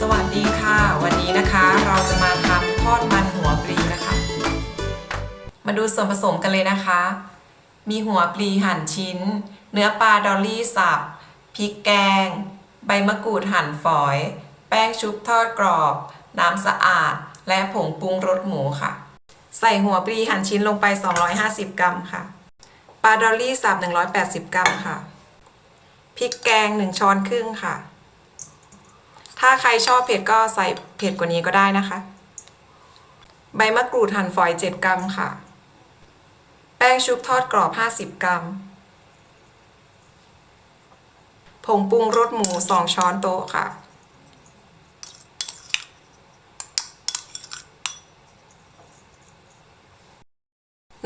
สวัสดีค่ะ วันนี้นะคะเราจะมาทำทอดมันหัวปลีนะคะ มาดูส่วนผสมกันเลยนะคะ มีหัวปลีหั่นชิ้น เนื้อปลาดอลลี่สับพริกแกง ใบมะกรูดหั่นฝอย แป้งชุบทอดกรอบ น้ำสะอาด และผงปรุงรสหมูค่ะ ใส่หัวปลีหั่นชิ้นลงไป 250 กรัมค่ะปลาดอลลี่สับ180 กรัมค่ะพริกแกง 1 ช้อนครึ่งค่ะ ถ้าใครชอบเผ็ดก็ใส่เผ็ดกว่านี้ก็ได้นะคะ ใบมะกรูดหั่นฝอย 7 กรัมค่ะ แป้งชุบทอดกรอบ 50 กรัม ผงปรุงรสหมู 2 ช้อนโต๊ะค่ะ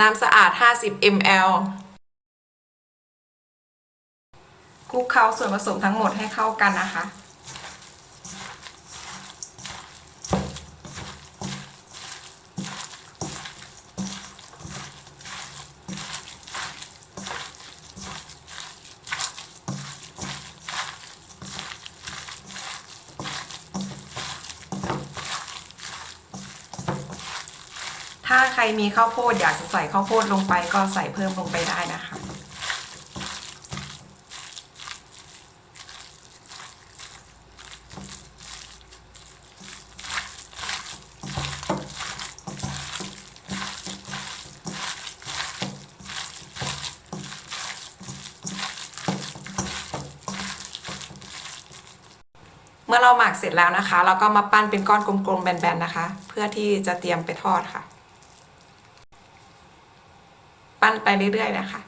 น้ำสะอาด 50 ml คลุกเคล้าส่วนผสมทั้งหมดให้เข้ากันนะคะ ถ้าใครมีข้าวโพดอยากจะใส่ข้าวโพดลงไปก็ใส่เพิ่มลงไปได้นะคะเมื่อเราหมักเสร็จแล้วนะคะ เราก็มาปั้นเป็นก้อนกลมๆแบนๆนะคะ เพื่อที่จะเตรียมไปทอดค่ะ ปั้นไปเรื่อยๆนะคะ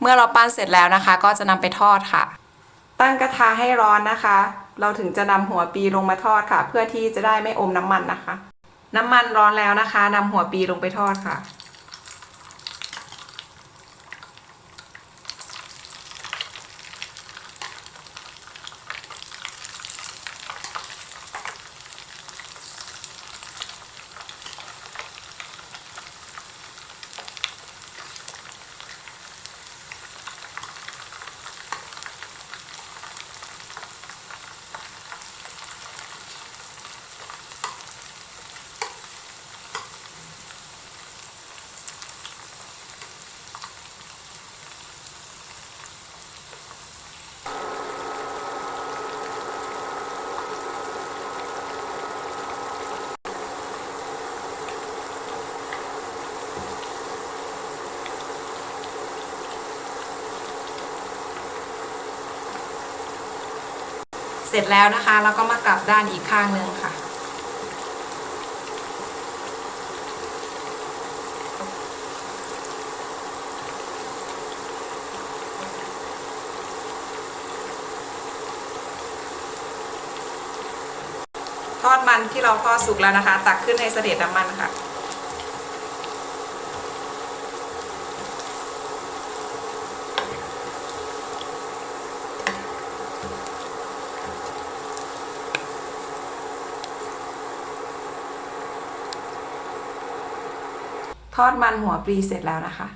เมื่อเราปั้นเสร็จแล้วนะคะ ก็จะนำไปทอดค่ะ ตั้งกระทะให้ร้อนนะคะ เราถึงจะนำหัวปีลงมาทอดค่ะ เพื่อที่จะได้ไม่อมน้ำมันนะคะ น้ำมันร้อนแล้วนะคะนำหัวปีลงไปทอดค่ะ เสร็จแล้วนะคะเราก็มากลับด้านอีกข้างหนึ่งค่ะ ทอดมันที่เราทอดสุกแล้วนะคะ ตักขึ้นให้เสด็จน้ำมันค่ะ ท อดมันหัวปลีเสร็จแล้วนะคะ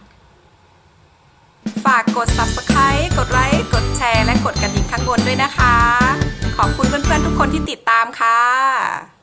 ฝากกด subscribe กดไลค์ กดแชร์ และกดกระดิ่งข้างบนด้วยนะคะ ขอบคุณเพื่อนๆทุกคนที่ติดตามค่ะ